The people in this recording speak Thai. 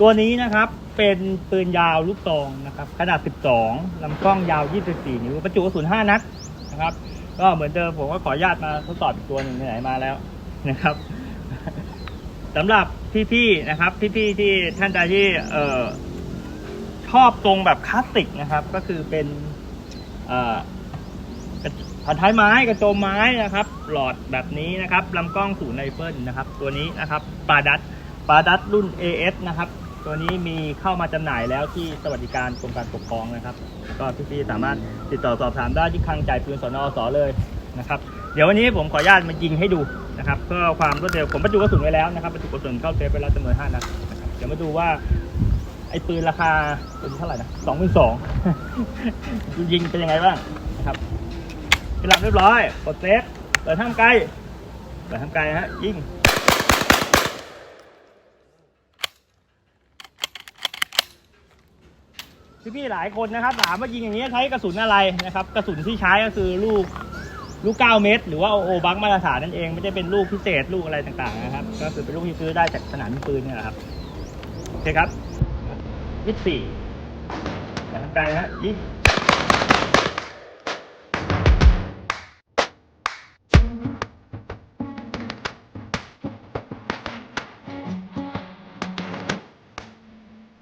ตัวนี้นะครับเป็นปืนยาวลูกซองนะครับ ขนาด 12ลำกล้องยาว 24 นิ้วบรรจุกระสุน 5 นัดนะครับ ก็เหมือนเดิมผมก็ขออนุญาตมาทดสอบอีกตัวหนึ่งไหนมาแล้วนะครับสำหรับพี่ๆนะครับ พี่ๆที่ท่านใดที่เอ่อชอบตรงแบบคลาสสิกนะครับ ก็คือเป็นเอ่อกระพันท้ายไม้กระโจมไม้นะครับ หลอดแบบนี้นะครับลำกล้องศูนไรเฟิลนะครับ ตัวนี้นะครับปาดัตปาดัตรุ่น AS นะครับ ตัวนี้มีเข้ามาจำหน่ายแล้วที่สวัสดิการกรมการปกครองนะครับ ก็พี่ๆสามารถติดต่อสอบถามได้ที่คลังจ่ายปืนสนอสเลยนะครับ เดี๋ยววันนี้ผมขออนุญาตมายิงให้ดูนะครับเพื่อความรวดเร็วผมบรรจุกระสุนไว้แล้วนะครับบรรจุกระสุนเข้าเซฟไปแล้วจำนวนห้านัดนะครับเดี๋ยวมาดูว่าไอ้ปืนราคาเป็นเท่าไหร่นะสองพันสองยิงเป็นยังไงบ้างนะครับกระลับเรียบร้อยกดเซฟเปิดท่ามไกลเปิดท่ามไกลฮะยิง พี่ๆหลายคนนะครับถามว่ายิงอย่างนี้ใช้กระสุนอะไรนะครับ กระสุนที่ใช้ก็คือลูกลูก 9 เมตร หรือว่าโอบังมาตรฐานนั่นเอง ไม่ได้เป็นลูกพิเศษลูกอะไรต่างๆนะครับ ก็คือเป็นลูกที่ซื้อได้จากสนามปืนนี่แหละครับโอเคครับยี่สี่แต่ทางไกลนะฮะยี่